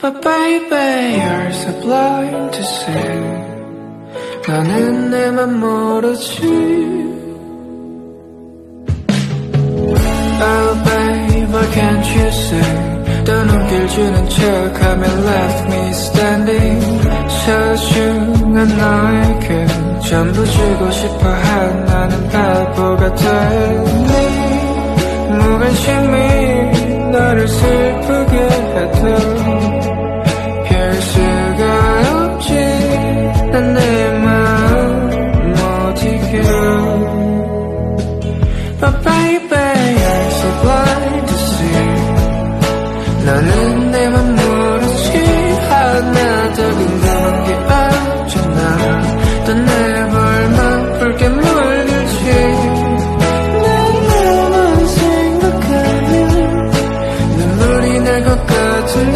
But baby you're so blind to see 나는 내맘 모르지 Oh babe why can't you say 또 눈길 주는 척하면 left me standing 소중한 너에게 전부 주고 싶어 한 나는 바보가 됐니 무관심이 너를 해도 난내맘 어디게 But baby I'm so blind to see. 나는 내맘 모르지. 하나적인 그게 없잖아 또 내벌만 붉게 물들지. 내 맘만 생각하면 눈물이 날 것 같은